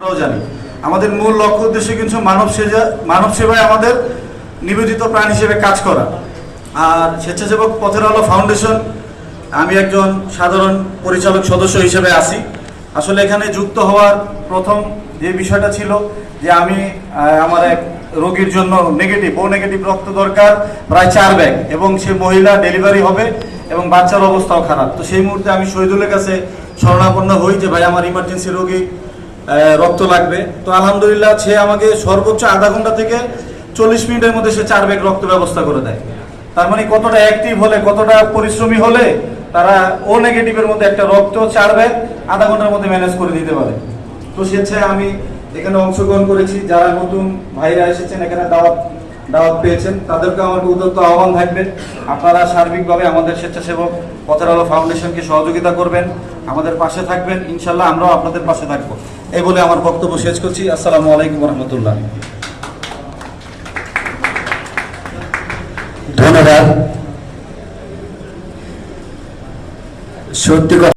জানি। আমাদের মূল লক্ষ্য, উদ্দেশ্য কিন্তু মানব সেবা মানব সেবায় আমাদের নিবেদিত প্রাণ হিসেবে কাজ করা। আর স্বেচ্ছাসেবক পথের আলো ফাউন্ডেশন, আমি একজন সাধারণ পরিচালক সদস্য হিসেবে আছি। আসলে এখানে যুক্ত হওয়ার প্রথম যে বিষয়টা ছিল যে আমি আমার এক রোগীর জন্য নেগেটিভ ও নেগেটিভ রক্ত দরকার, প্রায় চার ব্যাগ, এবং সে মহিলা ডেলিভারি হবে এবং বাচ্চার অবস্থাও খারাপ। তো সেই মুহূর্তে আমি শহীদুলের কাছে শরণাপন্ন হই যে, ভাই, আমার ইমার্জেন্সি রোগী রক্ত লাগবে। তো আলহামদুলিল্লাহ সে আমাকে সর্বোচ্চ আধা ঘণ্টা থেকে চল্লিশ মিনিটের মধ্যে সে চার ব্যাগ রক্ত ব্যবস্থা করে দেয়। তার মানে কতটা অ্যাক্টিভ হলে, কতটা পরিশ্রমী হলে তারা ও নেগেটিভের মধ্যে একটা রক্ত, চার ব্যাগ আধা ঘণ্টার মধ্যে ম্যানেজ করে দিতে পারে। তো স্বেচ্ছায় আমি এখানে অংশগ্রহণ করেছি। যারা নতুন ভাইরা এসেছেন, এখানে দাওয়াত দাওয়াত পেয়েছেন তাদেরকে আমার উদ্যত্ত আহ্বান থাকবে। আপনারা সার্বিকভাবে আমাদের স্বেচ্ছাসেবক পথের আলো ফাউন্ডেশনকে সহযোগিতা করবেন। আমাদের পাশে থাকবেন। ইনশাল্লাহ আমরাও আপনাদের পাশে থাকব। এই বলে আমার বক্তব্য শেষ করছি। আসসালামু আলাইকুম রহমতুল্লাহ। ধন্যবাদ। সত্যি